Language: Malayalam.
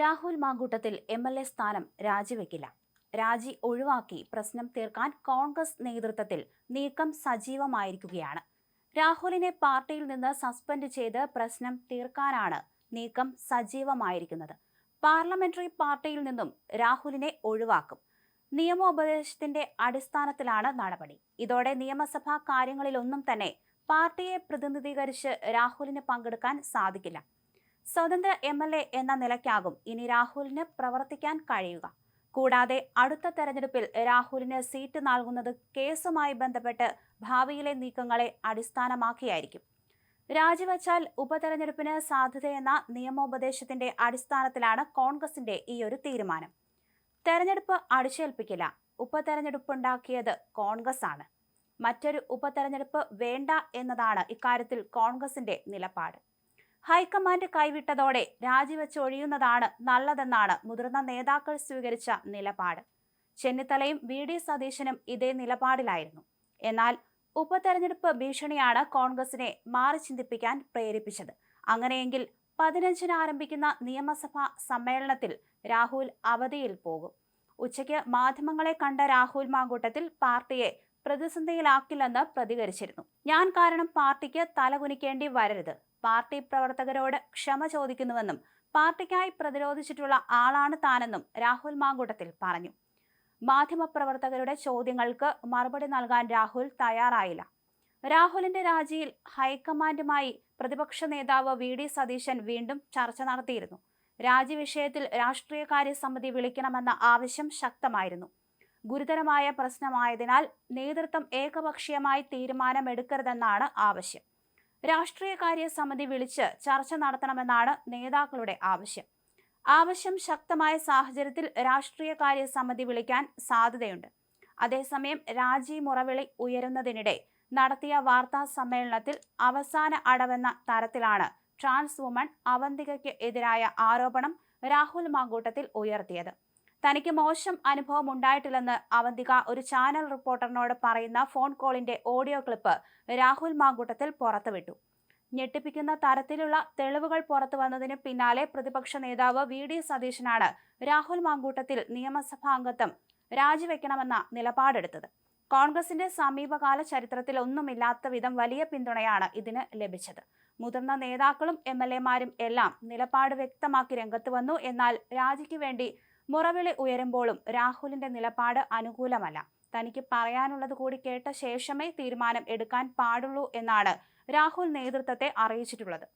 Rahul Mankoottathil M L A സ്ഥാനം രാജിവെക്കില്ല. രാജി ഒഴിവാക്കി പ്രശ്നം തീർക്കാൻ കോൺഗ്രസ് നേതൃത്വത്തിൽ നീക്കം സജീവമായിരിക്കുകയാണ്. രാഹുലിനെ പാർട്ടിയിൽ നിന്ന് സസ്പെൻഡ് ചെയ്ത് പ്രശ്നം തീർക്കാനാണ് നീക്കം സജീവമായിരിക്കുന്നത്. പാർലമെന്ററി പാർട്ടിയിൽ നിന്നും രാഹുലിനെ ഒഴിവാക്കും. നിയമോപദേശത്തിന്റെ അടിസ്ഥാനത്തിലാണ് നടപടി. ഇതോടെ നിയമസഭാ കാര്യങ്ങളിലൊന്നും തന്നെ പാർട്ടിയെ പ്രതിനിധീകരിച്ച് രാഹുലിന് പങ്കെടുക്കാൻ സാധിക്കില്ല. സ്വതന്ത്ര എം എൽ എ എന്ന നിലയ്ക്കാകും ഇനി രാഹുലിന് പ്രവർത്തിക്കാൻ കഴിയുക. കൂടാതെ അടുത്ത തെരഞ്ഞെടുപ്പിൽ രാഹുലിന് സീറ്റ് നൽകുന്നത് കേസുമായി ബന്ധപ്പെട്ട് ഭാവിയിലെ നീക്കങ്ങളെ അടിസ്ഥാനമാക്കിയായിരിക്കും. രാജിവച്ചാൽ ഉപതെരഞ്ഞെടുപ്പിന് സാധ്യതയെന്ന നിയമോപദേശത്തിന്റെ അടിസ്ഥാനത്തിലാണ് കോൺഗ്രസിന്റെ ഈ ഒരു തീരുമാനം. തെരഞ്ഞെടുപ്പ് അടിച്ചേൽപ്പിക്കില്ല. ഉപതെരഞ്ഞെടുപ്പുണ്ടാക്കിയത് കോൺഗ്രസ് ആണ് മറ്റൊരു ഉപതെരഞ്ഞെടുപ്പ് വേണ്ട എന്നതാണ് ഇക്കാര്യത്തിൽ കോൺഗ്രസിന്റെ നിലപാട്. ഹൈക്കമാൻഡ് കൈവിട്ടതോടെ രാജിവെച്ച് ഒഴിയുന്നതാണ് നല്ലതെന്നാണ് മുതിർന്ന നേതാക്കൾ സ്വീകരിച്ച നിലപാട്. ചെന്നിത്തലയും വി. ഡി. സതീശനും ഇതേ നിലപാടിലായിരുന്നു. എന്നാൽ ഉപതെരഞ്ഞെടുപ്പ് ഭീഷണിയാണ് കോൺഗ്രസിനെ മാറി ചിന്തിപ്പിക്കാൻ പ്രേരിപ്പിച്ചത്. അങ്ങനെയെങ്കിൽ പതിനഞ്ചിന് ആരംഭിക്കുന്ന നിയമസഭാ സമ്മേളനത്തിൽ രാഹുൽ അവധിയിൽ പോകും. ഉച്ചയ്ക്ക് മാധ്യമങ്ങളെ കണ്ട രാഹുൽ മാങ്കൂട്ടത്തിൽ പാർട്ടിയെ പ്രതിസന്ധിയിലാക്കില്ലെന്ന് പ്രതികരിച്ചിരുന്നു. ഞാൻ കാരണം പാർട്ടിക്ക് തലകുനിക്കേണ്ടി വരരുത്. പാർട്ടി പ്രവർത്തകരോട് ക്ഷമ ചോദിക്കുന്നുവെന്നും പാർട്ടിക്കായി പ്രതിരോധിച്ചിട്ടുള്ള ആളാണ് താനെന്നും രാഹുൽ മാങ്കൂട്ടത്തിൽ പറഞ്ഞു. മാധ്യമപ്രവർത്തകരുടെ ചോദ്യങ്ങൾക്ക് മറുപടി നൽകാൻ രാഹുൽ തയ്യാറായില്ല. രാഹുലിന്റെ രാജിയിൽ ഹൈക്കമാൻഡുമായി പ്രതിപക്ഷ നേതാവ് വി. ഡി. സതീശൻ വീണ്ടും ചർച്ച നടത്തിയിരുന്നു. രാജി വിഷയത്തിൽ രാഷ്ട്രീയകാര്യ സമിതി വിളിക്കണമെന്ന ആവശ്യം ശക്തമായിരുന്നു. ഗുരുതരമായ പ്രശ്നമായതിനാൽ നേതൃത്വം ഏകപക്ഷീയമായി തീരുമാനമെടുക്കരുതെന്നാണ് ആവശ്യം. രാഷ്ട്രീയകാര്യ സമിതി വിളിച്ച് ചർച്ച നടത്തണമെന്നാണ് നേതാക്കളുടെ ആവശ്യം. ആവശ്യം ശക്തമായ സാഹചര്യത്തിൽ രാഷ്ട്രീയകാര്യ സമിതി വിളിക്കാൻ സാധ്യതയുണ്ട്. അതേസമയം രാജി മുറവിളി ഉയരുന്നതിനിടെ നടത്തിയ വാർത്താ സമ്മേളനത്തിൽ അവസാന അടവെന്ന തരത്തിലാണ് ട്രാൻസ് വുമൺ അവന്തികയ്ക്ക് എതിരായ ആരോപണം രാഹുൽ മാങ്കൂട്ടത്തിൽ ഉയർത്തിയത്. തനിക്ക് മോശം അനുഭവം ഉണ്ടായിട്ടില്ലെന്ന് അവന്തിക ഒരു ചാനൽ റിപ്പോർട്ടറിനോട് പറയുന്ന ഫോൺ കോളിന്റെ ഓഡിയോ ക്ലിപ്പ് രാഹുൽ മാങ്കൂട്ടത്തിൽ പുറത്തുവിട്ടു. ഞെട്ടിപ്പിക്കുന്ന തരത്തിലുള്ള തെളിവുകൾ പുറത്തു വന്നതിന് പിന്നാലെ പ്രതിപക്ഷ നേതാവ് വി. ഡി. സതീശനാണ് രാഹുൽ മാങ്കൂട്ടത്തിൽ നിയമസഭാ അംഗത്വം രാജിവെക്കണമെന്ന നിലപാടെടുത്തത്. കോൺഗ്രസിന്റെ സമീപകാല ചരിത്രത്തിൽ ഒന്നുമില്ലാത്ത വിധം വലിയ പിന്തുണയാണ് ഇതിന് ലഭിച്ചത്. മുതിർന്ന നേതാക്കളും എം. എൽ. എമാരും എല്ലാം നിലപാട് വ്യക്തമാക്കി രംഗത്ത് വന്നു എന്നാൽ രാജിക്ക് വേണ്ടി മുറവിളി ഉയരുമ്പോഴും രാഹുലിന്റെ നിലപാട് അനുകൂലമല്ല. തനിക്ക് പറയാനുള്ളത് കൂടി കേട്ട ശേഷമേ തീരുമാനം എടുക്കാൻ പാടുള്ളൂ എന്നാണ് രാഹുൽ നേതൃത്വത്തെ അറിയിച്ചിട്ടുള്ളത്.